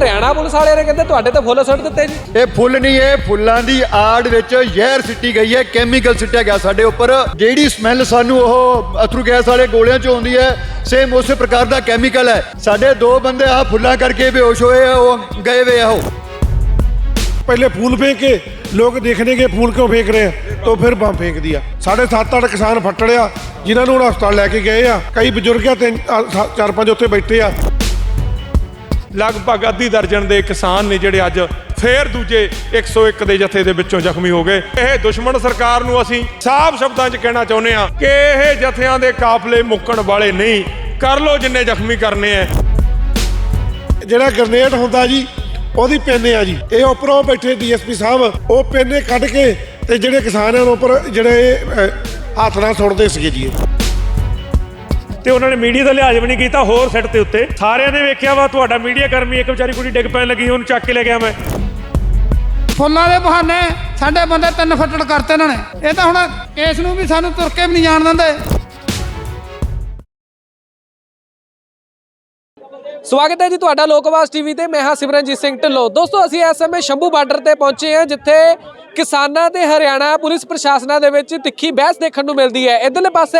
Haryana police ਵਾਲੇ ਨੇ ਕਹਿੰਦੇ ਤੁਹਾਡੇ ਤੇ ਫੁੱਲ ਸੁੱਟ ਦਿੱਤੇ ਜੀ। ਇਹ ਫੁੱਲ ਨਹੀਂ ਇਹ ਫੁੱਲਾਂ ਦੀ ਆੜ ਵਿੱਚ ਜ਼ਹਿਰ ਸਿੱਟੀ ਗਈ ਹੈ ਕੈਮੀਕਲ ਸਿੱਟਿਆ ਗਿਆ ਸਾਡੇ ਉੱਪਰ। ਜਿਹੜੀ ਸਮੈਲ ਸਾਨੂੰ ਉਹ ਅਥਰੂ ਗੈਸ ਵਾਲੇ ਗੋਲਿਆਂ ਚੋਂ ਆਉਂਦੀ ਹੈ ਸੇਮ ਉਸੇ ਪ੍ਰਕਾਰ ਦਾ ਕੈਮੀਕਲ ਹੈ। ਸਾਡੇ ਦੋ ਬੰਦੇ ਆ ਫੁੱਲਾਂ ਕਰਕੇ ਬੇਹੋਸ਼ ਹੋਏ ਆ ਉਹ ਗਏ ਵੇ ਆ ਉਹ। पहले फूल फेंके लोग देखने के फूल क्यों फेंक रहे हैं तो फिर बम फेंक दिया साढ़े सत्त अठ किसान फटड़िया जिन्होंने हस्पताल लैके गए आ कई बजुर्ग आ तीन चार पाँच उत्थे बैठे आ ਲਗਭਗ ਅੱਧੀ ਦਰਜਨ ਦੇ ਕਿਸਾਨ ਨੇ ਜਿਹੜੇ ਅੱਜ ਫੇਰ ਦੂਜੇ 101 ਦੇ ਜਥੇ ਦੇ ਵਿੱਚੋਂ ਜ਼ਖਮੀ ਹੋ ਗਏ। ਇਹ ਦੁਸ਼ਮਣ ਸਰਕਾਰ ਨੂੰ ਅਸੀਂ ਸਾਫ਼ ਸ਼ਬਦਾਂ 'ਚ ਕਹਿਣਾ ਚਾਹੁੰਦੇ ਆ ਕਿ ਇਹ ਜਥਿਆਂ ਦੇ ਕਾਫਲੇ ਮੁੱਕਣ ਵਾਲੇ ਨਹੀਂ। ਕਰ ਲੋ ਜਿੰਨੇ ਜ਼ਖਮੀ ਕਰਨੇ ਆ ਜਿਹੜਾ ਗ੍ਰਨੇਡ ਹੁੰਦਾ ਜੀ ਉਹਦੀ ਪੈਨੇ ਆ ਜੀ। ਇਹ ਉੱਪਰੋਂ ਬੈਠੇ ਡੀਐਸਪੀ ਸਾਹਿਬ ਉਹ ਪੈਨੇ ਕੱਢ ਕੇ ਤੇ ਜਿਹੜੇ ਕਿਸਾਨ ਆ ਉੱਪਰ ਜਿਹੜੇ ਅ, ਹੱਥ ਨਾਲ ਸੁੱਟਦੇ ਸੀਗੇ ਜੀ। ਤੇ ਉਹਨਾਂ ਨੇ ਮੀਡੀਆ ਦਾ ਲਿਹਾਜ਼ ਵੀ ਨਹੀਂ ਕੀਤਾ ਹੋਰ ਸੈੱਟ ਤੇ ਉੱਤੇ। ਸਾਰਿਆਂ ਨੇ ਵੇਖਿਆ ਵਾ ਤੁਹਾਡਾ ਮੀਡੀਆ ਕਰਮੀ ਇੱਕ ਵਿਚਾਰੀ ਕੁੜੀ ਡਿੱਗ ਪੈਣ ਲੱਗੀ ਉਹਨੂੰ ਚੱਕ ਕੇ ਲੈ ਗਿਆ ਮੈਂ। ਫੁੱਲਾਂ ਦੇ ਬਹਾਨੇ ਸਾਡੇ ਬੰਦੇ ਤਿੰਨ ਫੱਟੜ ਕਰਤੇ ਇਹਨਾਂ ਨੇ। ਇਹ ਤਾਂ ਹੁਣ ਕੇਸ ਨੂੰ ਵੀ ਸਾਨੂੰ ਤੁਰ ਕੇ ਵੀ ਨਹੀਂ ਜਾਣ ਦਿੰਦੇ। ਸਵਾਗਤ ਹੈ ਜੀ ਤੁਹਾਡਾ ਲੋਕਵਾਸ ਟੀਵੀ ਤੇ। ਮੈਂ ਹਾਂ ਸਿਮਰਨਜੀਤ ਸਿੰਘ ਢਿੱਲੋਂ। ਦੋਸਤੋ ਅਸੀਂ ਇਸ ਸਮੇਂ ਸ਼ੰਭੂ ਬਾਰਡਰ ਤੇ ਪਹੁੰਚੇ ਹਾਂ ਜਿੱਥੇ ਕਿਸਾਨਾਂ ਤੇ ਹਰਿਆਣਾ ਪੁਲਿਸ ਪ੍ਰਸ਼ਾਸਨਾਂ ਦੇ ਵਿੱਚ ਤਿੱਖੀ ਬਹਿਸ ਦੇਖਣ ਨੂੰ ਮਿਲਦੀ ਹੈ। ਇਧਰਲੇ ਪਾਸੇ